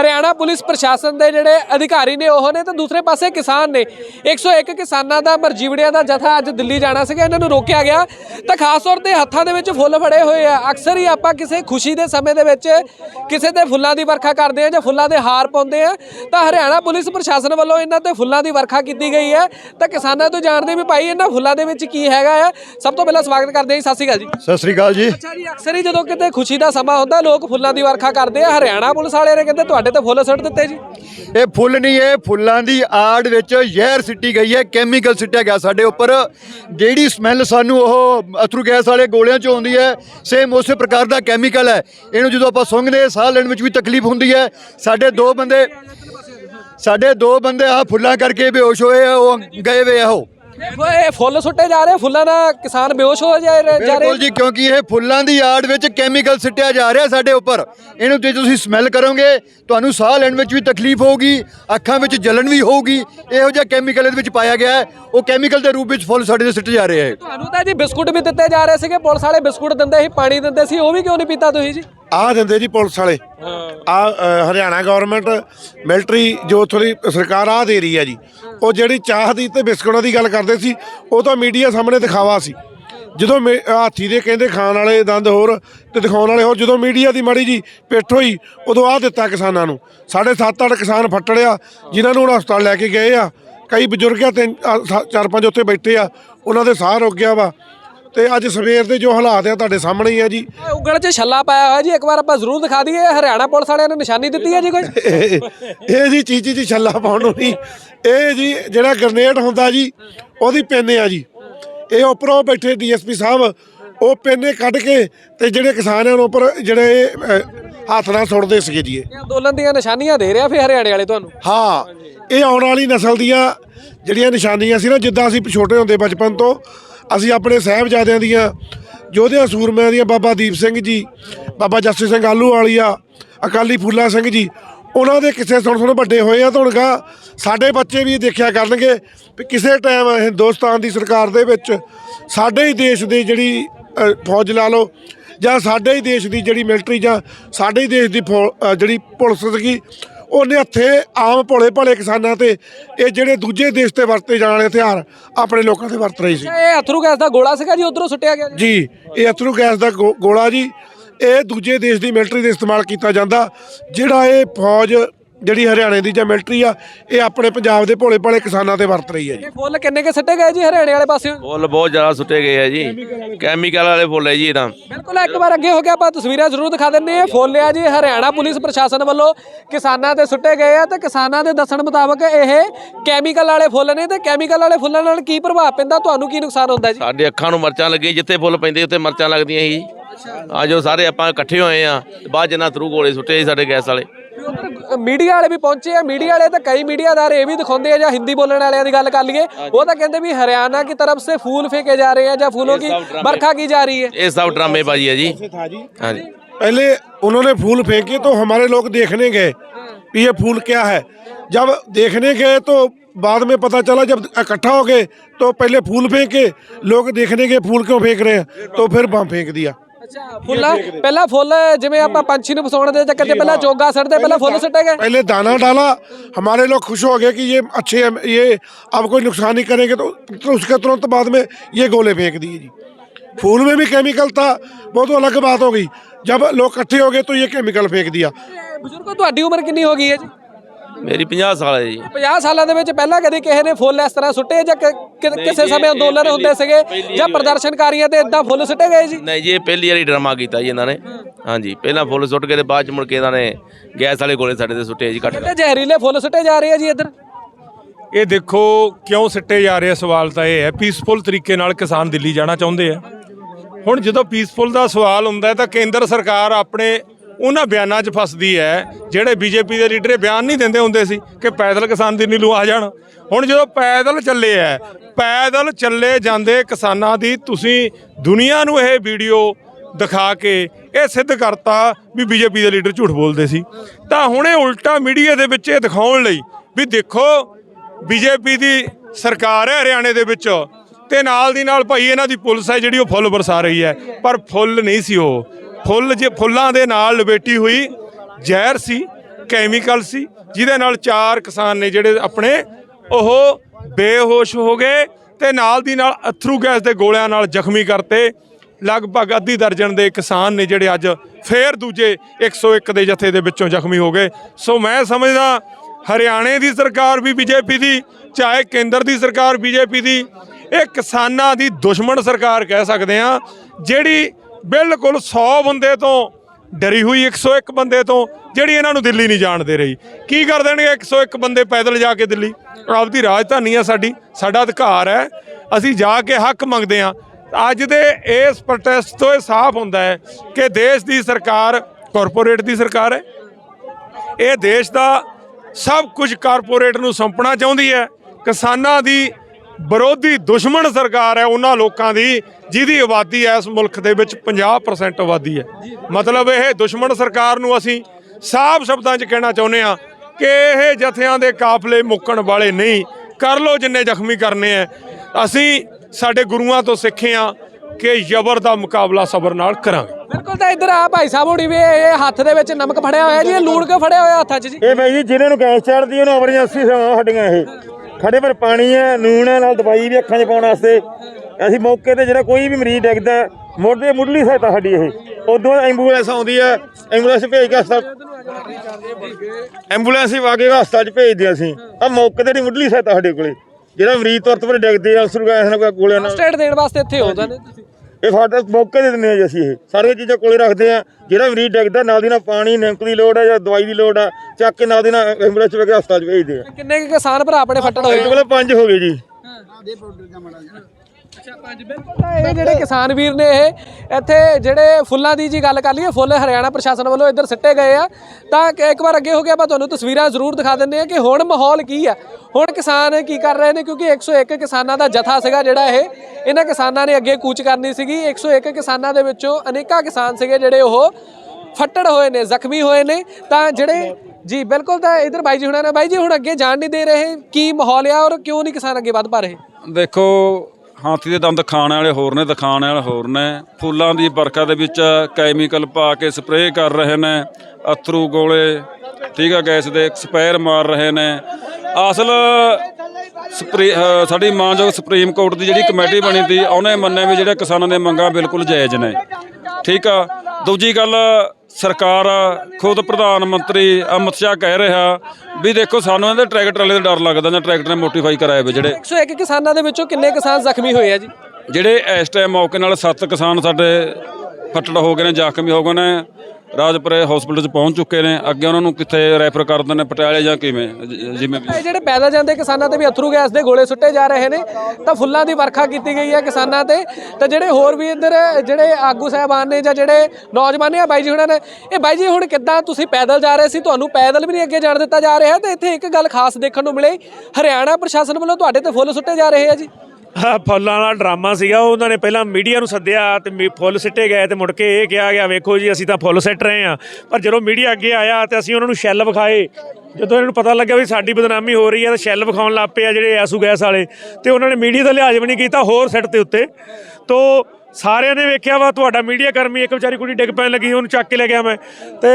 ਹਰਿਆਣਾ ਪੁਲਿਸ ਪ੍ਰਸ਼ਾਸਨ ਦੇ ਜਿਹੜੇ ਅਧਿਕਾਰੀ ਨੇ ਉਹ ਨੇ ਤੇ ਦੂਸਰੇ ਪਾਸੇ ਕਿਸਾਨ ਨੇ। 101 ਕਿਸਾਨਾਂ ਦਾ ਮਰਜੀਵੜਿਆਂ ਦਾ ਜਥਾ ਅੱਜ ਦਿੱਲੀ ਜਾਣਾ ਸੀਗਾ ਇਹਨਾਂ ਨੂੰ ਰੋਕਿਆ ਗਿਆ। ਤਾਂ ਖਾਸ ਤੌਰ ਤੇ ਹੱਥਾਂ ਦੇ ਵਿੱਚ ਫੁੱਲ ਫੜੇ ਹੋਏ ਆ। ਅਕਸਰ ਹੀ ਆਪਾਂ ਕਿਸੇ ਖੁਸ਼ੀ ਦੇ ਸਮੇਂ ਦੇ ਵਿੱਚ ਕਿਸੇ ਤੇ ਫੁੱਲਾਂ ਦੀ ਵਰਖਾ ਕਰਦੇ ਆ ਜਾਂ ਫੁੱਲਾਂ ਦੇ ਹਾਰ ਪਾਉਂਦੇ ਆ। ਤਾਂ ਹਰਿਆਣਾ ਪੁਲਿਸ ਪ੍ਰਸ਼ਾਸਨ ਵੱਲੋਂ ਇਹਨਾਂ ਤੇ ਫੁੱਲਾਂ ਦੀ ਵਰਖਾ ਕੀਤੀ ਗਈ ਹੈ। ਤਾਂ ਕਿਸਾਨਾਂ ਤੋਂ ਜਾਣਦੇ ਵੀ ਭਾਈ ਇਹਨਾਂ ਫੁੱਲਾਂ ਦੇ ਵਿੱਚ ਕੀ ਹੈਗਾ ਆ? ਸਭ ਤੋਂ ਪਹਿਲਾਂ ਸਵਾਗਤ ਕਰਦੇ ਹਾਂ ਸਤਿ ਸ਼੍ਰੀ ਅਕਾਲ ਜੀ। ਸਤਿ ਸ੍ਰੀ ਅਕਾਲ ਜੀ। ਅੱਛਾ ਜੀ ਅਕਸਰ ਹੀ ਜਦੋਂ ਕਿਤੇ ਖੁਸ਼ੀ ਦਾ ਸਮਾਂ ਹੁੰਦਾ ਲੋਕ ਫੁੱਲਾਂ ਦੀ ਵਰਖਾ ਕਰਦੇ ਆ। ਹਰਿਆਣਾ ਪੁਲਿਸ ਵਾਲਿਆਂ ਨੇ ਕਹਿੰਦੇ ਤੁਹਾਡੇ ਤਾਂ ਫੁੱਲ ਸੁੱਟ ਦਿੱਤੇ ਜੀ। ਇਹ ਫੁੱਲ ਨਹੀਂ, ਇਹ ਫੁੱਲਾਂ ਦੀ ਆੜ ਵਿੱਚ ਜ਼ਹਿਰ ਸਿੱਟੀ ਗਈ ਹੈ ਕੈਮੀਕਲ ਸਿੱਟਿਆ ਗਿਆ ਸਾਡੇ ਉੱਪਰ। ਜਿਹੜੀ ਸਮੈਲ ਸਾਨੂੰ ਉਹ ਅਥਰੂ ਗੈਸ ਵਾਲੇ ਗੋਲਿਆਂ ਚੋਂ ਆਉਂਦੀ ਹੈ ਸੇਮ ਉਸੇ ਪ੍ਰਕਾਰ ਦਾ ਕੈਮੀਕਲ ਹੈ। ਇਹਨੂੰ ਜਦੋਂ ਆਪਾਂ ਸੁੰਘਦੇ ਸਾਹ ਲੈਣ ਵਿੱਚ ਵੀ ਤਕਲੀਫ ਹੁੰਦੀ ਹੈ। ਸਾਡੇ ਦੋ ਬੰਦੇ, ਸਾਡੇ ਦੋ ਬੰਦੇ ਆ ਫੁੱਲਾਂ ਕਰਕੇ ਬੇਹੋਸ਼ ਹੋਏ ਆ, ਉਹ ਗਏ ਵੇ ਆ ਉਹ। ਇਹ ਫੁੱਲ ਸੁੱਟੇ ਜਾ ਰਹੇ ਫੁੱਲਾਂ ਨਾਲ ਕਿਸਾਨ ਬੇਹੋਸ਼ ਹੋ ਜਾ ਰਹੇ ਜਾ ਬਿਲਕੁਲ ਰਹੇ। ਜੀ ਕਿਉਂਕਿ ਇਹ ਫੁੱਲਾਂ ਦੀ ਆੜ ਵਿੱਚ ਕੈਮੀਕਲ ਸਿੱਟਿਆ ਜਾ ਰਿਹਾ ਸਾਡੇ ਉੱਪਰ। ਇਹਨੂੰ ਜੇ ਤੁਸੀਂ ਸਮੈਲ ਕਰੋਗੇ ਤੁਹਾਨੂੰ ਸਾਹ ਲੈਣ ਵਿੱਚ ਵੀ ਤਕਲੀਫ ਹੋਊਗੀ ਅੱਖਾਂ ਵਿੱਚ ਜਲਨ ਵੀ ਹੋਊਗੀ। ਇਹੋ ਜਿਹਾ ਕੈਮੀਕਲ ਇਹਦੇ ਵਿੱਚ ਪਾਇਆ ਗਿਆ ਹੈ। ਉਹ ਕੈਮੀਕਲ ਦੇ ਰੂਪ ਵਿੱਚ ਫੁੱਲ ਸਾਡੇ ਦੇ ਸਿੱਟੇ ਜਾ ਰਹੇ ਹੈ। ਤੁਹਾਨੂੰ ਤਾਂ ਜੀ ਬਿਸਕੁਟ ਵੀ ਦਿੱਤੇ ਜਾ ਰਹੇ ਸੀਗੇ ਪੁਲਿਸ ਵਾਲੇ ਬਿਸਕੁਟ ਦਿੰਦੇ ਸੀ ਪਾਣੀ ਦਿੰਦੇ ਸੀ ਉਹ ਵੀ ਕਿਉਂ ਨਹੀਂ ਪੀਤਾ ਤੁਸੀਂ ਜੀ? ਆਹ ਦਿੰਦੇ ਜੀ ਪੁਲਿਸ ਵਾਲੇ। ਆ ਹਰਿਆਣਾ ਗਵਰਨਮੈਂਟ ਮਿਲਟਰੀ ਜੋ ਉੱਥੋਂ ਦੀ ਸਰਕਾਰ ਆ ਦੇ ਰਹੀ ਹੈ ਜੀ। ਉਹ ਜਿਹੜੀ ਚਾਹ ਦੀ ਤੇ ਬਿਸਕੁਟਾਂ ਦੀ ਗੱਲ ਕਰਦੇ ਸੀ ਉਹ ਤਾਂ ਮੀਡੀਆ ਸਾਹਮਣੇ ਦਿਖਾਵਾ ਸੀ। ਜਦੋਂ ਮੇ- ਹਾਥੀ ਦੇ ਕਹਿੰਦੇ ਖਾਣ ਵਾਲੇ ਦੰਦ ਹੋਰ ਤੇ ਦਿਖਾਉਣ ਵਾਲੇ ਹੋਰ ਜਦੋਂ ਮੀਡੀਆ ਦੀ ਮਾੜੀ ਜੀ ਪਿੱਠ ਹੋਈ ਉਦੋਂ ਆ ਦਿੱਤਾ ਕਿਸਾਨਾਂ ਨੂੰ। ਸਾਡੇ ਸੱਤ ਅੱਠ ਕਿਸਾਨ ਫੱਟੜਿਆ ਜਿਨ੍ਹਾਂ ਨੂੰ ਹੁਣ ਹਸਪਤਾਲ ਲੈ ਕੇ ਗਏ ਆ। ਕਈ ਬਜ਼ੁਰਗ ਆ ਆ, ਸਾ- ਚਾਰ ਪੰਜ ਉੱਥੇ ਬੈਠੇ ਆ। ਉਹਨਾਂ ਦੇ ਸਾਹ ਰੁਕ ਗਿਆ ਵਾ। ਤੇ ਅੱਜ ਸਵੇਰ ਦੇ ਜੋ ਹਾਲਾਤ ਆ ਤੁਹਾਡੇ ਸਾਹਮਣੇ ਹੀ ਆ ਜੀ। ਉਂਗਲ 'ਚ ਛੱਲਾ ਪਾਇਆ ਹੋਇਆ ਜੀ ਇੱਕ ਵਾਰ ਆਪਾਂ ਜ਼ਰੂਰ ਦਿਖਾ ਦਈਏ ਹਰਿਆਣਾ ਪੁਲਿਸ ਵਾਲਿਆਂ ਨੇ ਨਿਸ਼ਾਨੀ ਦਿੱਤੀ ਹੈ ਜੀ ਕੋਈ? ਇਹ ਜੀ ਚੀਚੀ ਜੀ ਛੱਲਾ ਪਾਉਣ ਨੂੰ ਨਹੀਂ। ਇਹ ਜੀ ਜਿਹੜਾ ਗ੍ਰਨੇਡ ਹੁੰਦਾ ਜੀ ਉਹਦੀ ਪੈਨੇ ਆ ਜੀ। ਇਹ ਉੱਪਰੋਂ ਬੈਠੇ ਡੀਐਸਪੀ ਸਾਹਿਬ ਉਹ ਪੈਨੇ ਕੱਢ ਕੇ ਤੇ ਜਿਹੜੇ ਕਿਸਾਨ ਆ ਉਹਨਾਂ ਉੱਪਰ ਜਿਹੜੇ ਹੱਥ ਨਾਲ ਸੁੱਟਦੇ ਸੀਗੇ ਜੀ ਇਹ। ਇਹ ਅੰਦੋਲਨ ਦੀਆਂ ਨਿਸ਼ਾਨੀਆਂ ਦੇ ਰਿਹਾ ਫਿਰ ਹਰਿਆਣੇ ਵਾਲੇ ਤੁਹਾਨੂੰ? ਹਾਂ ਇਹ ਆਉਣ ਵਾਲੀ ਨਸਲ ਦੀਆਂ ਜਿਹੜੀਆਂ ਨਿਸ਼ਾਨੀਆਂ ਸੀ ਨਾ ਜਿੱਦਾਂ ਅਸੀਂ ਛੋਟੇ ਹੁੰਦੇ ਬਚਪਨ ਤੋਂ ਅਸੀਂ ਆਪਣੇ ਸਾਹਿਬਜ਼ਾਦਿਆਂ ਦੀਆਂ ਯੋਧਿਆਂ ਸੂਰਮਿਆਂ ਦੀਆਂ, ਬਾਬਾ ਦੀਪ ਸਿੰਘ ਜੀ, ਬਾਬਾ ਜੱਸੀ ਸਿੰਘ ਆਲੂ ਵਾਲੀਆ, ਅਕਾਲੀ ਫੂਲਾ ਸਿੰਘ ਜੀ, ਉਹਨਾਂ ਦੇ ਕਿਸੇ ਸੁਣ ਸੁਣ ਵੱਡੇ ਹੋਏ ਆ ਤਾਂ ਸਾਡੇ ਬੱਚੇ ਵੀ ਇਹ ਦੇਖਿਆ ਕਰਨਗੇ ਵੀ ਕਿਸੇ ਟਾਈਮ ਹਿੰਦੁਸਤਾਨ ਦੀ ਸਰਕਾਰ ਦੇ ਵਿੱਚ ਸਾਡੇ ਹੀ ਦੇਸ਼ ਦੀ ਜਿਹੜੀ ਫੌਜ ਲਾ ਲਓ ਜਾਂ ਸਾਡੇ ਹੀ ਦੇਸ਼ ਦੀ ਜਿਹੜੀ ਮਿਲਟਰੀ ਜਾਂ ਸਾਡੇ ਹੀ ਦੇਸ਼ ਦੀ ਫੌ- ਜਿਹੜੀ ਪੁਲਿਸ ਸੀਗੀ ਉਹਨੇ ਹੱਥੇ ਆਮ ਭੋਲੇ ਭਾਲੇ ਕਿਸਾਨਾਂ ਤੇ ਇਹ ਜਿਹੜੇ ਦੂਜੇ ਦੇਸ਼ ਤੇ ਵਰਤੇ ਜਾਣ ਵਾਲੇ ਹਥਿਆਰ ਆਪਣੇ ਲੋਕਾਂ ਤੇ ਵਰਤ ਰਹੀ ਸੀ। ਇਹ ਅਥਰੂ ਗੈਸ ਦਾ ਗੋਲਾ ਸੀਗਾ ਜੀ ਉਧਰੋਂ ਸੁੱਟਿਆ ਗਿਆ ਜੀ? ਇਹ ਅਥਰੂ ਗੈਸ ਦਾ ਗੋਲਾ ਜੀ। ਇਹ ਦੂਜੇ ਦੇਸ਼ ਦੀ ਮਿਲਟਰੀ ਦੇ ਇਸਤੇਮਾਲ ਕੀਤਾ ਜਾਂਦਾ ਜਿਹੜਾ ਇਹ ਫੌਜ ਜਿਹੜੀ ਹਰਿਆਣੇ ਦੀ ਜਾਂ ਮਿਲਟਰੀ ਆ ਇਹ ਆਪਣੇ ਪੰਜਾਬ ਦੇ ਭੋਲੇ ਭਾਲੇ ਕਿਸਾਨਾਂ ਤੇ ਵਰਤ ਰਹੀ ਹੈ ਜੀ। ਇਹ ਫੁੱਲ ਕਿੰਨੇ ਕੇ ਸੱਟੇ ਗਏ ਜੀ ਹਰਿਆਣੇ ਵਾਲੇ ਪਾਸੇ? ਫੁੱਲ ਬਹੁਤ ਜ਼ਿਆਦਾ ਸੁੱਟੇ ਗਏ ਆ ਜੀ। ਕੈਮੀਕਲ ਵਾਲੇ ਫੁੱਲ ਹੈ ਜੀ ਇਹ ਤਾਂ। ਬਿਲਕੁਲ ਇੱਕ ਵਾਰ ਅੱਗੇ ਹੋ ਕੇ ਆਪਾਂ ਤਸਵੀਰਾਂ ਜ਼ਰੂਰ ਦਿਖਾ ਦਿੰਨੇ ਆ ਫੁੱਲ ਆ ਜੀ ਹਰਿਆਣਾ ਪੁਲਿਸ ਪ੍ਰਸ਼ਾਸਨ ਵੱਲੋਂ। ਕਿਸਾਨਾਂ ਤੇ ਸੁੱਟੇ ਗਏ ਆ ਤੇ ਕਿਸਾਨਾਂ ਦੇ ਦੱਸਣ ਮੁਤਾਬਕ ਇਹ ਕੈਮੀਕਲ ਵਾਲੇ ਫੁੱਲ ਨੇ ਤੇ ਕੈਮੀਕਲ ਵਾਲੇ ਫੁੱਲਾਂ ਨਾਲ ਕੀ ਪ੍ਰਭਾਵ ਪੈਂਦਾ? ਤੁਹਾਨੂੰ ਕੀ ਨੁਕਸਾਨ ਹੁੰਦਾ ਜੀ? ਸਾਡੇ ਅੱਖਾਂ ਨੂੰ ਮਰਚਾਂ ਲੱਗੀਆਂ ਜਿੱਥੇ ਫੁੱਲ ਪੈਂਦੇ ਉੱਥੇ ਮਰਚਾਂ ਲੱਗਦੀਆਂ ਸੀ। ਆ ਜੋ ਸਾਰੇ ਆਪਾਂ ਇਕੱਠੇ ਹੋਏ ਆ। ਬਾਅਦ ਜਨਾ ਥਰੂ ਗੋਲੇ ਸੁੱਟੇ ਸੀ ਸਾਡੇ ਗੈਸ ਵਾਲੇ। ਮੀਡੀਆ ਵਾਲੇ ਵੀ ਪਹੁੰਚੇ ਆ ਮੀਡੀਆ ਵਾਲੇ ਤਾਂ ਕਈ ਮੀਡੀਆਦਾਰ ਇਹ ਵੀ ਦਿਖਾਉਂਦੇ ਆ ਜਾਂ ਹਿੰਦੀ ਬੋਲਣ ਵਾਲਿਆਂ ਦੀ ਗੱਲ ਕਰ ਲਈਏ ਉਹ ਤਾਂ ਕਹਿੰਦੇ ਵੀ ਹਰਿਆਣਾ की तरफ से फूल फेंके जा रहे हैं या फूलों की बरखा की जा रही है ਇਹ ਸਭ ਡਰਾਮੇਬਾਜ਼ੀ ਹੈ ਜੀ ਹਾਂਜੀ पहले उन्होंने फूल फेंके तो हमारे लोग देखने गए कि ये फूल क्या है जब देखने गए तो बाद में पता चला जब इकट्ठा हो गए तो पहले फूल फेंके लोग देखने के फूल क्यों फेंक रहे हैं तो फिर बम फेंक दिया ਅੱਛਾ ਫੁੱਲਾਂ ਪਹਿਲਾਂ ਫੁੱਲ ਜਿਵੇਂ ਆਪਾਂ ਪੰਛੀ ਨੂੰ ਫਸਾਉਣ ਦੇ ਚੱਕਰ 'ਚ ਪਹਿਲਾਂ ਚੋਗਾ ਸੜਦੇ ਪਹਿਲਾਂ ਫੁੱਲ ਸੱਟੇ ਗਏ पहले दाना डाला हमारे लोग खुश हो गए कि ये अच्छे हैं ये अब कोई नुकसान नहीं करेंगे तो, तो उसके तुरंत बाद में ये गोले फेंक दिए जी फूल में भी केमिकल था वो तो अलग बात हो गई जब लोग इकट्ठे हो गए तो ये केमिकल फेंक दिया ਤੇ ਬਜ਼ੁਰਗੋ ਤੁਹਾਡੀ ਉਮਰ ਕਿੰਨੀ ਹੋ ਗਈ ਹੈ ਜੀ ਮੇਰੀ 50 ਸਾਲ ਹੈ ਜੀ। 50 ਸਾਲਾਂ ਦੇ ਵਿੱਚ ਪਹਿਲਾਂ ਕਦੇ ਕਿਸੇ ਨੇ ਫੁੱਲ ਇਸ ਤਰ੍ਹਾਂ ਸੁੱਟੇ ਜਾਂ ਕਿ- ਕਿ- ਕਿਸੇ ਸਮੇਂ ਅੰਦੋਲਨ ਹੁੰਦੇ ਸੀਗੇ ਜਾਂ ਪ੍ਰਦਰਸ਼ਨਕਾਰੀਆਂ ਤੇ ਇਦਾਂ ਫੁੱਲ ਸੁੱਟੇ ਗਏ ਜੀ? ਨਹੀਂ ਜੀ ਇਹ ਪਹਿਲੀ ਵਾਰੀ ਡਰਾਮਾ ਕੀਤਾ ਜੀ ਇਹਨਾਂ ਨੇ। ਹਾਂਜੀ ਪਹਿਲਾਂ ਫੁੱਲ ਸੁੱਟ ਕੇ ਤੇ ਬਾਅਦ ਚ ਮੁੜ ਕੇ ਇਹਨਾਂ ਨੇ ਗੈਸ ਵਾਲੇ ਗੋਲੇ ਸਾਡੇ ਤੇ ਸੁੱਟੇ ਜੀ ਕੱਟ ਤੇ ਜ਼ਹਿਰੀਲੇ ਫੁੱਲ ਸੁੱਟੇ ਜਾ ਰਹੇ ਆ ਜੀ ਇੱਧਰ। ਇਹ ਦੇਖੋ ਕਿਉਂ ਸਿੱਟੇ ਜਾ ਰਹੇ ਆ? ਸਵਾਲ ਤਾਂ ਇਹ ਹੈ। ਪੀਸਫੁਲ ਤਰੀਕੇ ਨਾਲ ਕਿਸਾਨ ਦਿੱਲੀ ਜਾਣਾ ਚਾਹੁੰਦੇ ਆ। ਹੁਣ ਜਦੋਂ ਪੀਸਫੁਲ ਦਾ ਸਵਾਲ ਹੁੰਦਾ ਹੈ ਤਾਂ ਕੇਂਦਰ ਸਰਕਾਰ ਆਪਣੇ ਉਹਨਾਂ ਬਿਆਨਾਂ 'ਚ ਫਸਦੀ ਹੈ, ਜਿਹੜੇ ਬੀਜੇਪੀ ਦੇ ਲੀਡਰ ਇਹ ਬਿਆਨ ਨਹੀਂ ਦਿੰਦੇ ਹੁੰਦੇ ਸੀ ਕਿ ਪੈਦਲ ਕਿਸਾਨ ਦੀ ਨੀਲੂ ਆ ਜਾਣ। ਹੁਣ ਜਦੋਂ ਪੈਦਲ ਚੱਲੇ ਆ ਪੈਦਲ ਚੱਲੇ ਜਾਂਦੇ ਕਿਸਾਨਾਂ ਦੀ ਤੁਸੀਂ ਦੁਨੀਆ ਨੂੰ ਇਹ ਵੀਡੀਓ ਦਿਖਾ ਕੇ ਇਹ ਸਿੱਧ ਕਰਤਾ ਵੀ ਬੀਜੇਪੀ ਦੇ ਲੀਡਰ ਝੂਠ ਬੋਲਦੇ ਸੀ। ਤਾਂ ਹੁਣ ਇਹ ਉਲਟਾ ਮੀਡੀਆ ਦੇ ਵਿੱਚ ਇਹ ਦਿਖਾਉਣ ਲਈ ਵੀ ਦੇਖੋ, ਬੀਜੇਪੀ ਦੀ ਸਰਕਾਰ ਹੈ ਹਰਿਆਣੇ ਦੇ ਵਿੱਚ ਤੇ ਨਾਲ ਦੀ ਨਾਲ ਭਾਈ ਇਹਨਾਂ ਦੀ ਪੁਲਿਸ ਹੈ ਜਿਹੜੀ ਉਹ ਫੁੱਲ ਵਰਸਾ ਰਹੀ ਹੈ, ਪਰ ਫੁੱਲ ਨਹੀਂ ਸੀ ਉਹ। ਫੁੱਲ ਜੇ ਫੁੱਲਾਂ ਦੇ ਨਾਲ ਲਪੇਟੀ ਹੋਈ ਜ਼ਹਿਰ ਸੀ, ਕੈਮੀਕਲ ਸੀ, ਜਿਹਦੇ ਨਾਲ ਚਾਰ ਕਿਸਾਨ ਨੇ ਜਿਹੜੇ ਆਪਣੇ ਉਹ ਬੇਹੋਸ਼ ਹੋ ਗਏ ਤੇ ਨਾਲ ਦੀ ਨਾਲ ਅਥਰੂ ਗੈਸ ਦੇ ਗੋਲਿਆਂ ਨਾਲ ਜ਼ਖਮੀ ਕਰਤੇ। ਲਗਭਗ ਅੱਧੀ ਦਰਜਨ ਦੇ ਕਿਸਾਨ ਨੇ ਜਿਹੜੇ ਅੱਜ ਫੇਰ ਦੂਜੇ 101 ਦੇ ਜਥੇ ਦੇ ਵਿੱਚੋਂ ਜ਼ਖਮੀ ਹੋ ਗਏ। ਸੋ ਮੈਂ ਸਮਝਦਾ ਹਰਿਆਣੇ ਦੀ ਸਰਕਾਰ ਵੀ ਬੀਜੇਪੀ ਦੀ, ਚਾਹੇ ਕੇਂਦਰ ਦੀ ਸਰਕਾਰ ਬੀਜੇਪੀ ਦੀ, ਇਹ ਕਿਸਾਨਾਂ ਦੀ ਦੁਸ਼ਮਣ ਸਰਕਾਰ ਕਹਿ ਸਕਦੇ ਆ ਜਿਹੜੀ ਬਿਲਕੁਲ 100 ਬੰਦੇ ਤੋਂ ਡਰੀ ਹੋਈ 101 ਬੰਦੇ ਤੋਂ, ਜਿਹੜੀ ਇਹਨਾਂ ਨੂੰ ਦਿੱਲੀ ਨਹੀਂ ਜਾਣ ਦੇ ਰਹੀ। ਕੀ ਕਰ ਦੇਣਗੇ 101 ਬੰਦੇ ਪੈਦਲ ਜਾ ਕੇ ਦਿੱਲੀ? ਆਪਦੀ ਰਾਜਧਾਨੀ ਆ ਸਾਡੀ, ਸਾਡਾ ਅਧਿਕਾਰ ਹੈ। ਅਸੀਂ ਜਾ ਕੇ ਹੱਕ ਮੰਗਦੇ ਆ ਅੱਜ ਦੇ ਇਸ ਪ੍ਰੋਟੈਸਟ ਤੋਂ ਇਹ ਸਾਫ਼ ਹੁੰਦਾ ਹੈ ਕਿ ਦੇਸ਼ ਦੀ ਸਰਕਾਰ ਕਾਰਪੋਰੇਟ ਦੀ ਸਰਕਾਰ ਹੈ। ਇਹ ਦੇਸ਼ ਦਾ ਸਭ ਕੁਝ ਕਾਰਪੋਰੇਟ ਨੂੰ ਸੌਂਪਣਾ ਚਾਹੁੰਦੀ ਹੈ। ਕਿਸਾਨਾਂ ਦੀ ਵਿਰੋਧੀ ਦੁਸ਼ਮਣ ਸਰਕਾਰ ਹੈ, ਉਹਨਾਂ ਲੋਕਾਂ ਦੀ ਜਿਹਦੀ ਆਬਾਦੀ ਹੈ ਇਸ ਮੁਲਕ ਦੇ ਵਿੱਚ 50% ਆਬਾਦੀ ਹੈ। ਮਤਲਬ ਇਹ ਦੁਸ਼ਮਣ ਸਰਕਾਰ ਨੂੰ ਅਸੀਂ ਸਾਫ਼ ਸ਼ਬਦਾਂ 'ਚ ਕਹਿਣਾ ਚਾਹੁੰਦੇ ਆ ਕਿ ਇਹ ਜਥਿਆਂ ਦੇ ਕਾਫਲੇ ਮੁੱਕਣ ਵਾਲੇ ਨਹੀਂ। ਕਰ ਲੋ ਜਿੰਨੇ ਜ਼ਖਮੀ ਕਰਨੇ ਆ ਅਸੀਂ ਸਾਡੇ ਗੁਰੂਆਂ ਤੋਂ ਸਿੱਖੇ ਆ ਕਿ ਜ਼ਬਰ ਦਾ ਮੁਕਾਬਲਾ ਸਬਰ ਨਾਲ ਕਰਾਂਗੇ। ਬਿਲਕੁਲ ਤਾਂ ਇੱਧਰ ਆ ਭਾਈ ਸਾਹਿਬ ਹੋਣੀ ਵੀ ਇਹ ਹੱਥ ਦੇ ਵਿੱਚ ਨਮਕ ਫੜਿਆ ਹੋਇਆ ਜੀ ਇਹ ਲੂਣ ਕੇ ਫੜਿਆ ਹੋਇਆ ਹੱਥਾਂ 'ਚ ਜੀ? ਇਹ ਬਾਈ ਜੀ ਜਿਹਨਾਂ ਨੂੰ ਗੈਸ ਚੜਦੀ ਉਹਨੂੰ ਐਮਰਜੈਂਸੀ ਸੇਵਾਵਾਂ ਸਾਡੀਆਂ ਇਹ। ਖੜੇ ਪਰ ਪਾਣੀ ਹੈ ਨੂਣ ਹੈ ਨਾਲ ਦਵਾਈ ਵੀ ਅੱਖਾਂ 'ਚ ਪਾਉਣ ਵਾਸਤੇ। ਅਸੀਂ ਮੌਕੇ ਤੇ ਜਿਹੜਾ ਕੋਈ ਵੀ ਮਰੀਜ਼ ਡਿੱਗਦਾ ਮੁੱਢੇ ਮੁੱਢਲੀ ਸਹਾਇਤਾ ਸਾਡੀ ਇਹ। ਉਦੋਂ ਐਂਬੂਲੈਂਸ ਆਉਂਦੀ ਹੈ ਐਂਬੂਲੈਂਸ ਭੇਜ ਕੇ ਹਸਪਤਾਲ ਐਂਬੂਲੈਂਸ ਹੀ ਵਾਗੇ ਹਸਪਤਾਲ 'ਚ ਭੇਜਦੇ ਅਸੀਂ। ਆ ਮੌਕੇ ਤੇ ਜਿਹੜੀ ਮੁੱਢਲੀ ਸਹਾਇਤਾ ਸਾਡੇ ਕੋਲੇ। ਜਿਹੜਾ ਮਰੀਜ਼ ਤੁਰਤ ਪਰ ਡਿੱਗਦੇ ਆ ਅਸਰ ਗੈਸ ਨਾਲ ਗੋਲਿਆਂ ਨਾਲ। ਸਟੇਟ ਦੇਣ ਵਾਸਤੇ ਇੱਥੇ ਹੋ ਜਾਂਦੇ ਤੁਸੀਂ। ਇਹ ਸਾਡੇ ਮੌਕੇ ਤੇ ਦਿੰਦੇ ਆ ਜੀ ਅਸੀਂ ਇਹ। ਸਾਰੀਆਂ ਚੀਜ਼ਾਂ ਕੋਲੇ ਰੱਖਦੇ ਆ ਜਿਹੜਾ ਮਰੀਜ਼ ਡਿੱਗਦਾ ਨਾਲ ਦੀ ਨਾਲ ਪਾਣੀ ਨਿੰਕ ਦੀ ਲੋੜ ਹੈ ਜਾਂ ਦਵਾਈ ਦੀ ਲੋੜ ਆ ਚੱਕ ਕੇ ਨਾਲ ਦੀ ਨਾਲ ਐਂਬੂਲੈਂਸ ਵਿੱਚ ਹਸਪਤਾਲ 'ਚ ਭੇਜਦੇ ਆ ਕਿੰਨੇ ਕੁ ਕਿਸਾਨ ਭਰਾ ਆਪਣੇ ਫੱਟੜ ਹੋਏ ਕੋਲ ਪੰਜ ਹੋ ਗਏ ਜੀ। ਇਹ ਜਿਹੜੇ ਕਿਸਾਨ ਵੀਰ ਨੇ ਇਹ ਇੱਥੇ ਜਿਹੜੇ ਫੁੱਲਾਂ ਦੀ ਜੀ ਗੱਲ ਕਰ ਲਈਏ ਫੁੱਲ ਹਰਿਆਣਾ ਪ੍ਰਸ਼ਾਸਨ ਵੱਲੋਂ ਇੱਧਰ ਸਿੱਟੇ ਗਏ ਆ। ਤਾਂ ਕਿ ਇੱਕ ਵਾਰ ਅੱਗੇ ਹੋ ਗਿਆ ਆਪਾਂ ਤੁਹਾਨੂੰ ਤਸਵੀਰਾਂ ਜ਼ਰੂਰ ਦਿਖਾ ਦਿੰਦੇ ਆ ਕਿ ਹੁਣ ਮਾਹੌਲ ਕੀ ਆ। ਹੁਣ ਕਿਸਾਨ ਕੀ ਕਰ ਰਹੇ ਨੇ ਕਿਉਂਕਿ 101 ਕਿਸਾਨਾਂ ਦਾ ਜਥਾ ਸੀਗਾ ਜਿਹੜਾ ਇਹ। ਇਹਨਾਂ ਕਿਸਾਨਾਂ ਨੇ ਅੱਗੇ ਕੂਚ ਕਰਨੀ ਸੀਗੀ। 101 ਕਿਸਾਨਾਂ ਦੇ ਵਿੱਚੋਂ ਅਨੇਕਾਂ ਕਿਸਾਨ ਸੀਗੇ ਜਿਹੜੇ ਉਹ ਫੱਟੜ ਹੋਏ ਨੇ ਜ਼ਖਮੀ ਹੋਏ ਨੇ। ਤਾਂ ਜਿਹੜੇ ਜੀ ਬਿਲਕੁਲ ਤਾਂ ਇਧਰ ਬਾਈ ਜੀ ਹੁਣਾਂ ਨੇ ਬਾਈ ਜੀ ਹੁਣ ਅੱਗੇ ਜਾਣ ਨਹੀਂ ਦੇ ਰਹੇ। ਕੀ ਮਾਹੌਲ ਆ ਔਰ ਕਿਉਂ ਨਹੀਂ ਕਿਸਾਨ ਅੱਗੇ ਵੱਧ ਪਾ ਰਹੇ? ਦੇਖੋ ਹਾਥੀ ਦੇ ਦੰਦ ਖਾਣ ਵਾਲੇ ਹੋਰ ਨੇ ਦਿਖਾਣ ਵਾਲੇ ਹੋਰ ਨੇ। ਫੁੱਲਾਂ ਦੀ ਵਰਖਾ ਦੇ ਵਿੱਚ ਕੈਮੀਕਲ ਪਾ ਕੇ ਸਪਰੇਅ ਕਰ ਰਹੇ ਨੇ, ਅਥਰੂ ਗੋਲੇ, ਠੀਕ ਆ, ਗੈਸ ਦੇ ਐਕਸਪਾਇਰ ਮਾਰ ਰਹੇ ਨੇ। ਅਸਲ ਸੁਪਰੀ- ਸਾਡੀ ਮਾਨਯੋਗ ਸੁਪਰੀਮ ਕੋਰਟ ਦੀ ਜਿਹੜੀ ਕਮੇਟੀ ਬਣੀ ਤੀ ਉਹਨੇ ਮੰਨਿਆ ਵੀ ਜਿਹੜੇ ਕਿਸਾਨਾਂ ਦੀਆਂ ਮੰਗਾਂ ਬਿਲਕੁਲ ਜਾਇਜ਼ ਨੇ। ਠੀਕ ਆ, ਦੂਜੀ ਗੱਲ ਸਰਕਾਰ ਖੁਦ ਪ੍ਰਧਾਨ ਮੰਤਰੀ ਅਮਿਤ ਸ਼ਾਹ ਕਹਿ ਰਿਹਾ ਵੀ ਦੇਖੋ ਸਾਨੂੰ ਇਹਦੇ ਟਰੈਕਟਰ ਵਾਲੇ ਦਾ ਡਰ ਲੱਗਦਾ ਜਾਂ ਟਰੈਕਟਰ ਨੇ ਮੋਡੀਫਾਈ ਕਰਾਏ ਵੇ ਜਿਹੜੇ 101 ਕਿਸਾਨਾਂ ਦੇ ਵਿੱਚੋਂ ਕਿੰਨੇ ਕਿਸਾਨ ਜ਼ਖਮੀ ਹੋਏ ਆ ਜੀ? ਜਿਹੜੇ ਇਸ ਟਾਈਮ ਮੌਕੇ ਨਾਲ ਸੱਤ ਕਿਸਾਨ ਸਾਡੇ ਫੱਟੜ ਹੋ ਗਏ ਨੇ ਜ਼ਖਮੀ ਹੋ ਗਏ ਨੇ ਰਾਜਪੁਰੇ ਹਸਪੀਟਲ 'ਚ ਪਹੁੰਚ ਚੁੱਕੇ ਨੇ। ਅੱਗੇ ਉਹਨਾਂ ਨੂੰ ਕਿੱਥੇ ਰੈਫਰ ਕਰਦੇ ਨੇ, ਪਟਿਆਲੇ ਜਾਂ ਕਿਵੇਂ? ਜ- ਜਿਵੇਂ ਵੀ। ਇਹ ਜਿਹੜੇ ਪੈਦਲ ਜਾਂਦੇ ਕਿਸਾਨਾਂ ਤੇ ਵੀ ਅਥਰੂ ਗੈਸ ਦੇ ਗੋਲੇ ਸੁੱਟੇ ਜਾ ਰਹੇ ਨੇ, ਤਾਂ ਫੁੱਲਾਂ ਦੀ ਵਰਖਾ ਕੀਤੀ ਗਈ ਹੈ ਕਿਸਾਨਾਂ ਤੇ। ਤਾਂ ਜਿਹੜੇ ਹੋਰ ਵੀ ਇੱਧਰ, ਜਿਹੜੇ ਆਗੂ ਸਾਹਿਬਾਨ ਨੇ ਜਾਂ ਜਿਹੜੇ ਨੌਜਵਾਨ ਨੇ ਆ ਬਾਈ ਜੀ ਹੁਣਾਂ ਨੇ, ਇਹ ਬਾਈ ਜੀ ਹੁਣ ਕਿੱਦਾਂ ਤੁਸੀਂ ਪੈਦਲ ਜਾ ਰਹੇ ਸੀ? ਤੁਹਾਨੂੰ ਪੈਦਲ ਵੀ ਨਹੀਂ ਅੱਗੇ ਜਾਣ ਦਿੱਤਾ ਜਾ ਰਿਹਾ ਤੇ ਇੱਥੇ ਇੱਕ ਗੱਲ ਖਾਸ ਦੇਖਣ ਨੂੰ ਮਿਲੇ। ਹਰਿਆਣਾ ਪ੍ਰਸ਼ਾਸਨ ਵੱਲੋਂ ਤੁਹਾਡੇ ਤੇ ਫੁੱਲ ਸੁੱਟੇ ਜਾ ਰਹੇ ਆ ਜੀ। ਆਹ ਫੁੱਲਾਂ ਵਾਲਾ ਡਰਾਮਾ ਸੀਗਾ ਉਹਨਾਂ ਨੇ ਪਹਿਲਾਂ ਮੀਡੀਆ ਨੂੰ ਸੱਦਿਆ ਤੇ ਮੀ- ਫੁੱਲ ਸਿੱਟੇ ਗਏ ਤੇ ਮੁੜ ਕੇ ਇਹ ਕਿਹਾ ਗਿਆ, ਵੇਖੋ ਜੀ, ਅਸੀਂ ਤਾਂ ਫੁੱਲ ਸਿੱਟ ਰਹੇ ਹਾਂ। ਪਰ ਜਦੋਂ ਮੀਡੀਆ ਅੱਗੇ ਆਇਆ ਤੇ ਅਸੀਂ ਉਹਨਾਂ ਨੂੰ ਸ਼ੈੱਲ ਵਿਖਾਏ, ਜਦੋਂ ਇਹਨਾਂ ਨੂੰ ਪਤਾ ਲੱਗਿਆ ਵੀ ਸਾਡੀ ਬਦਨਾਮੀ ਹੋ ਰਹੀ ਹੈ ਤਾਂ ਸ਼ੈੱਲ ਵਿਖਾਉਣ ਲੱਗ ਪਏ ਆ ਜਿਹੜੇ ਐਸੂ ਗੈਸ ਵਾਲੇ ਤੇ ਉਹਨਾਂ ਨੇ ਮੀਡੀਆ ਦਾ ਲਿਹਾਜ਼ ਵੀ ਨਹੀਂ ਕੀਤਾ, ਹੋਰ ਸਿੱਟ ਤੇ ਉੱਤੇ। ਤੋ ਸਾਰਿਆਂ ਨੇ ਵੇਖਿਆ ਵਾ ਤੁਹਾਡਾ ਮੀਡੀਆ ਕਰਮੀ ਇੱਕ ਵਿਚਾਰੀ ਕੁੜੀ ਡਿੱਗ ਪੈਣ ਲੱਗੀ ਉਹਨੂੰ ਚੱਕ ਕੇ ਲੈ ਗਿਆ ਮੈਂ। ਤੇ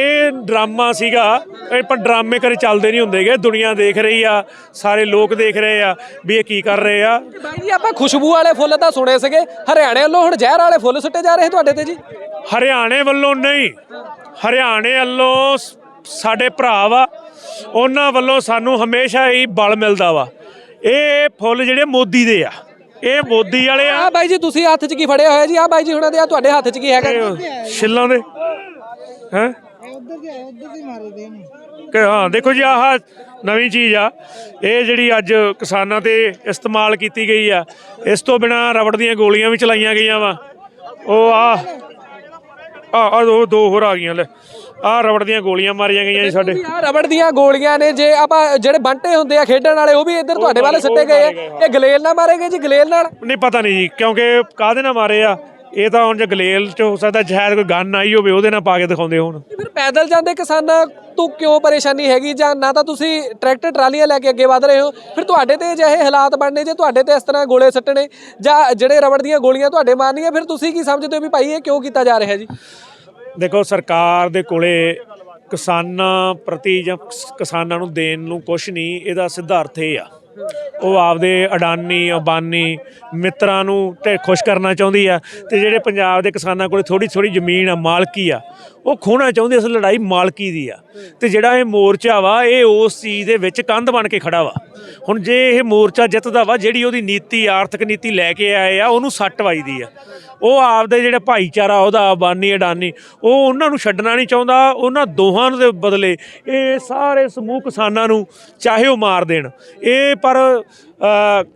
ਇਹ ਡਰਾਮਾ ਸੀਗਾ ਇਹ ਪਰ ਡਰਾਮੇ ਕਰੇ ਚੱਲਦੇ ਨਹੀਂ ਹੁੰਦੇਗੇ ਦੁਨੀਆ ਦੇਖ ਰਹੀ ਆ ਸਾਰੇ ਲੋਕ ਦੇਖ ਰਹੇ ਆ ਵੀ ਇਹ ਕੀ ਕਰ ਰਹੇ ਆ। ਬਾਈ ਜੀ ਆਪਾਂ ਖੁਸ਼ਬੂ ਵਾਲੇ ਫੁੱਲ ਤਾਂ ਸੁਣੇ ਸੀਗੇ ਹਰਿਆਣੇ ਵੱਲੋਂ ਹੁਣ ਜ਼ਹਿਰ ਵਾਲੇ ਫੁੱਲ ਸੁੱਟੇ ਜਾ ਰਹੇ ਤੁਹਾਡੇ ਤੇ ਜੀ? ਹਰਿਆਣੇ ਵੱਲੋਂ ਨਹੀਂ ਹਰਿਆਣੇ ਵੱਲੋਂ ਸਾਡੇ ਭਰਾ ਵਾ ਉਹਨਾਂ ਵੱਲੋਂ ਸਾਨੂੰ ਹਮੇਸ਼ਾ ਹੀ ਬਲ ਮਿਲਦਾ ਵਾ। ਇਹ ਫੁੱਲ ਜਿਹੜੇ ਮੋਦੀ ਦੇ ਆ। ਇਹ ਮੋਦੀ ਵਾਲੇ ਆ। ਆ ਬਾਈ ਜੀ ਤੁਸੀਂ ਹੱਥ 'ਚ ਕੀ ਫੜਿਆ ਹੋਇਆ ਜੀ? ਆ ਬਾਈ ਜੀ ਹੁਣਾਂ ਦੇ ਆ ਤੁਹਾਡੇ ਹੱਥ 'ਚ ਕੀ ਹੈਗਾ? ਇਹ ਛਿੱਲਾਂ ਦੇ। ਹੈ? ਕਿ ਹਾਂ ਦੇਖੋ ਜੀ ਆਹ ਨਵੀਂ ਚੀਜ਼ ਆ। ਇਹ ਜਿਹੜੀ ਅੱਜ ਕਿਸਾਨਾਂ ਤੇ ਇਸਤੇਮਾਲ ਕੀਤੀ ਗਈ ਆ ਇਸ ਤੋਂ ਬਿਨਾ ਰਬੜ ਦੀਆਂ ਗੋਲੀਆਂ ਵੀ ਚਲਾਈਆਂ ਗਈਆਂ ਵਾ। ਉਹ ਆ ਆ ਦੋ ਦੋ ਹੋਰ ਆ ਗਈਆਂ ਲੈ। ਆ ਰਬੜ ਦੀਆਂ ਗੋਲੀਆਂ ਮਾਰੀਆਂ ਗਈਆਂ ਜੀ ਸਾਡੇ। ਆ ਰਬੜ ਦੀਆਂ ਗੋਲੀਆਂ ਨੇ ਜੇ ਆਪਾਂ ਜਿਹੜੇ ਬੰਟੇ ਹੁੰਦੇ ਆ ਖੇਡਣ ਵਾਲੇ ਉਹ ਵੀ ਇੱਧਰ ਤੁਹਾਡੇ ਵੱਲ ਸਿੱਟੇ ਗਏ ਆ। ਇਹ ਗਲੇਲ ਨਾਲ ਮਾਰੇ ਗਏ ਜੀ ਗਲੇਲ ਨਾਲ? ਨਹੀਂ ਪਤਾ ਨਹੀਂ ਜੀ ਕਿਉਂਕਿ ਕਾਹਦੇ ਨਾਲ ਮਾਰੇ ਆ? ਇਹ ਤਾਂ ਹੁਣ ਜੇ ਗਲੇਲ ਚ ਹੋ ਸਕਦਾ ਸ਼ਾਇਦ ਕੋਈ ਗਨ ਆਈ ਹੋਵੇ ਉਹਦੇ ਨਾਲ ਪਾ ਕੇ ਦਿਖਾਉਂਦੇ ਹੋਣ। ਫਿਰ ਪੈਦਲ ਜਾਂਦੇ ਕਿਸਾਨਾਂ ਤੋਂ ਕਿਉਂ ਪਰੇਸ਼ਾਨੀ ਹੈਗੀ? ਜਾਂ ਨਾ ਤਾਂ ਤੁਸੀਂ ਟਰੈਕਟਰ ਟਰਾਲੀਆਂ ਲੈ ਕੇ ਅੱਗੇ ਵਧ ਰਹੇ ਹੋ। ਫਿਰ ਤੁਹਾਡੇ ਤੇ ਅਜਿਹੇ ਹਾਲਾਤ ਬਣਨੇ ਜੇ ਤੁਹਾਡੇ ਤੇ ਇਸ ਤਰ੍ਹਾਂ ਗੋਲੇ ਸੱਟਣੇ ਜਾਂ ਜਿਹੜੇ ਰਬੜ ਦੀਆਂ ਗੋਲੀਆਂ ਤੁਹਾਡੇ ਮਾਰਨੀਆਂ ਫਿਰ ਤੁਸੀਂ ਕੀ ਸਮਝਦੇ ਹੋ ਵੀ ਭਾਈ ਇਹ ਕਿਉਂ ਕੀਤਾ ਜਾ ਰਿਹਾ ਜੀ? ਦੇਖੋ, ਸਰਕਾਰ ਦੇ ਕੋਲੇ ਕਿਸਾਨਾਂ ਪ੍ਰਤੀ ਜਾਂ ਕਿਸਾਨਾਂ ਨੂੰ ਦੇਣ ਨੂੰ ਕੁਝ ਨਹੀਂ, ਇਹਦਾ ਸਿੱਧਾ ਅਰਥ ਇਹ ਆ। ਉਹ ਆਪਦੇ ਅਡਾਨੀ, ਅਬਾਨੀ ਮਿੱਤਰਾਂ ਨੂੰ ਤੇ ਖੁਸ਼ ਕਰਨਾ ਚਾਹੁੰਦੀ ਆ ਤੇ ਜਿਹੜੇ ਪੰਜਾਬ ਦੇ ਕਿਸਾਨਾਂ ਕੋਲੇ ਥੋੜੀ ਥੋੜੀ ਜ਼ਮੀਨ ਆ, ਮਾਲਕੀ ਆ ਉਹ ਖੋਣਾ ਚਾਹੁੰਦੇ ਇਸ ਲੜਾਈ ਮਾਲਕੀ ਦੀ ਆ। ਤੇ ਜਿਹੜਾ ਇਹ ਮੋਰਚਾ ਵਾ, ਇਹ ਉਸ ਚੀਜ਼ ਦੇ ਵਿੱਚ ਕੰਧ ਬਣ ਕੇ ਖੜਾ ਵਾ। ਹੁਣ ਜੇ ਇਹ ਮੋਰਚਾ ਜਿੱਤਦਾ ਵਾ, ਜਿਹੜੀ ਉਹਦੀ ਨੀਤੀ, ਆਰਥਿਕ ਨੀਤੀ ਲੈ ਕੇ ਆਏ ਆ, ਉਹਨੂੰ ਸੱਟ ਵੱਜਦੀ ਆ। ਉਹ ਆਪਦੇ ਜਿਹੜੇ ਭਾਈਚਾਰਾ, ਉਹਦਾ ਅਬਾਨੀ, ਅਡਾਨੀ, ਉਹ ਉਹਨਾਂ ਨੂੰ ਛੱਡਣਾ ਨਹੀਂ ਚਾਹੁੰਦਾ, ਉਹਨਾਂ ਦੋਹਾਂ ਦੇ ਬਦਲੇ ਇਹ ਸਾਰੇ ਸਮੂਹ ਕਿਸਾਨਾਂ ਨੂੰ ਚਾਹੇ ਉਹ ਮਾਰ ਦੇਣ। ਇਹ ਪਰ